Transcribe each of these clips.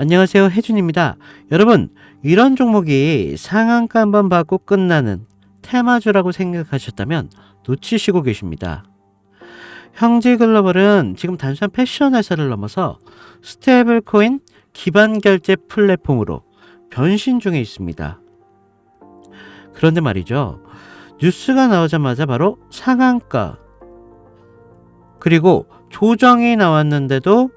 안녕하세요. 혜준입니다. 여러분, 이런 종목이 상한가 한번 받고 끝나는 테마주라고 생각하셨다면 놓치시고 계십니다. 형제 글로벌은 지금 단순한 패션 회사를 넘어서 스테이블 코인 기반 결제 플랫폼으로 변신 중에 있습니다. 그런데 말이죠. 뉴스가 나오자마자 바로 상한가 그리고 조정이 나왔는데도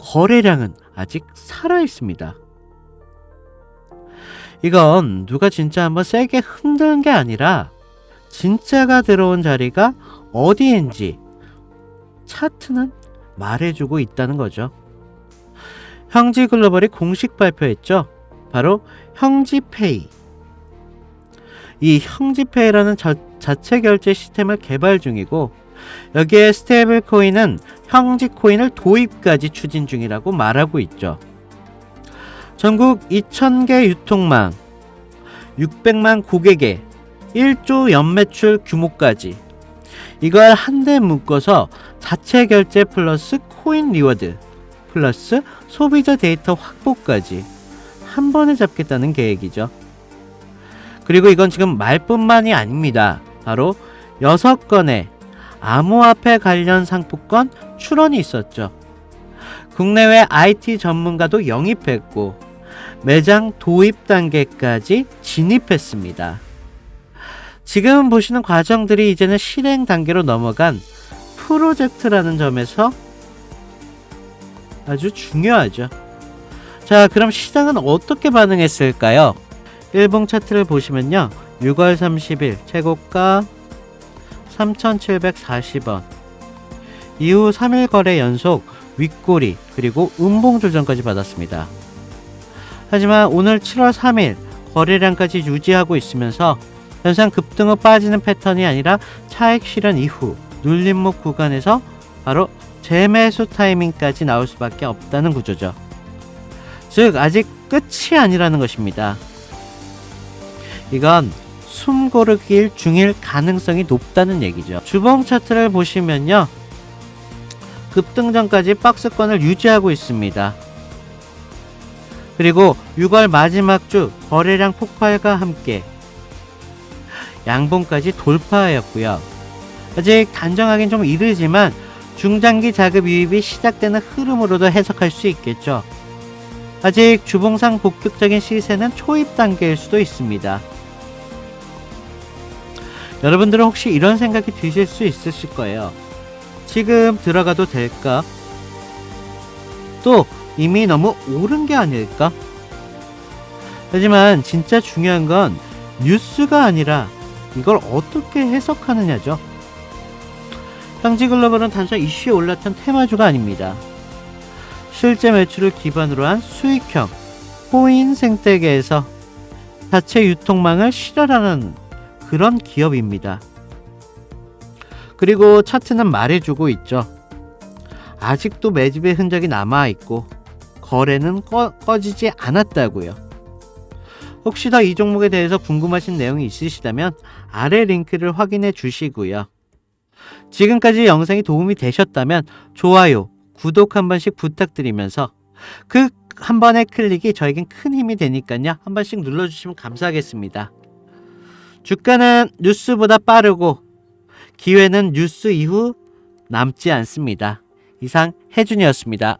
거래량은 아직 살아 있습니다. 이건 누가 진짜 한번 세게 흔든 게 아니라 진짜가 들어온 자리가 어디인지 차트는 말해주고 있다는 거죠. 형지 글로벌이 공식 발표했죠. 바로 형지페이. 이 형지페이라는 자, 자체 결제 시스템을 개발 중이고 여기에 스테이블 코인은 형지 코인을 도입까지 추진 중이라고 말하고 있죠. 전국 2,000개 유통망, 600만 고객의 1조 연매출 규모까지 이걸 한데 묶어서 자체 결제 플러스 코인 리워드 플러스 소비자 데이터 확보까지 한 번에 잡겠다는 계획이죠. 그리고 이건 지금 말뿐만이 아닙니다. 바로 6건의 암호화폐 관련 상품권 출원이 있었죠. 국내외 IT 전문가도 영입했고 매장 도입 단계까지 진입했습니다. 지금 보시는 과정들이 이제는 실행 단계로 넘어간 프로젝트라는 점에서 아주 중요하죠. 자, 그럼 시장은 어떻게 반응했을까요? 일봉 차트를 보시면요. 6월 30일 최고가 3,740원. 이후 3일 거래 연속 윗꼬리 그리고 음봉 조정까지 받았습니다. 하지만 오늘 7월 3일 거래량까지 유지하고 있으면서 현상 급등 후 빠지는 패턴이 아니라 차익 실현 이후 눌림목 구간에서 바로 재매수 타이밍까지 나올 수밖에 없다는 구조죠. 즉 아직 끝이 아니라는 것입니다. 이건 숨 고르길 중일 가능성이 높다는 얘기죠. 주봉 차트를 보시면요. 급등 전까지 박스권을 유지하고 있습니다. 그리고 6월 마지막 주 거래량 폭발과 함께 양봉까지 돌파하였고요. 아직 단정하긴 좀 이르지만 중장기 자급 유입이 시작되는 흐름으로도 해석할 수 있겠죠. 아직 주봉상 본격적인 시세는 초입 단계일 수도 있습니다. 여러분들은 혹시 이런 생각이 드실 수 있으실 거예요. 지금 들어가도 될까? 또 이미 너무 오른 게 아닐까? 하지만 진짜 중요한 건 뉴스가 아니라 이걸 어떻게 해석하느냐죠. 형지글로벌은 단순 이슈에 올랐던 테마주가 아닙니다. 실제 매출을 기반으로 한 수익형 코인 생태계에서 자체 유통망을 실현하는 그런 기업입니다. 그리고 차트는 말해주고 있죠. 아직도 매집의 흔적이 남아있고 거래는 꺼, 꺼지지 않았다고요. 혹시 더 이 종목에 대해서 궁금하신 내용이 있으시다면 아래 링크를 확인해 주시고요. 지금까지 영상이 도움이 되셨다면 좋아요, 구독 한 번씩 부탁드리면서 그 한 번의 클릭이 저에겐 큰 힘이 되니까요. 한 번씩 눌러주시면 감사하겠습니다. 주가는 뉴스보다 빠르고 기회는 뉴스 이후 남지 않습니다. 이상 혜준이었습니다.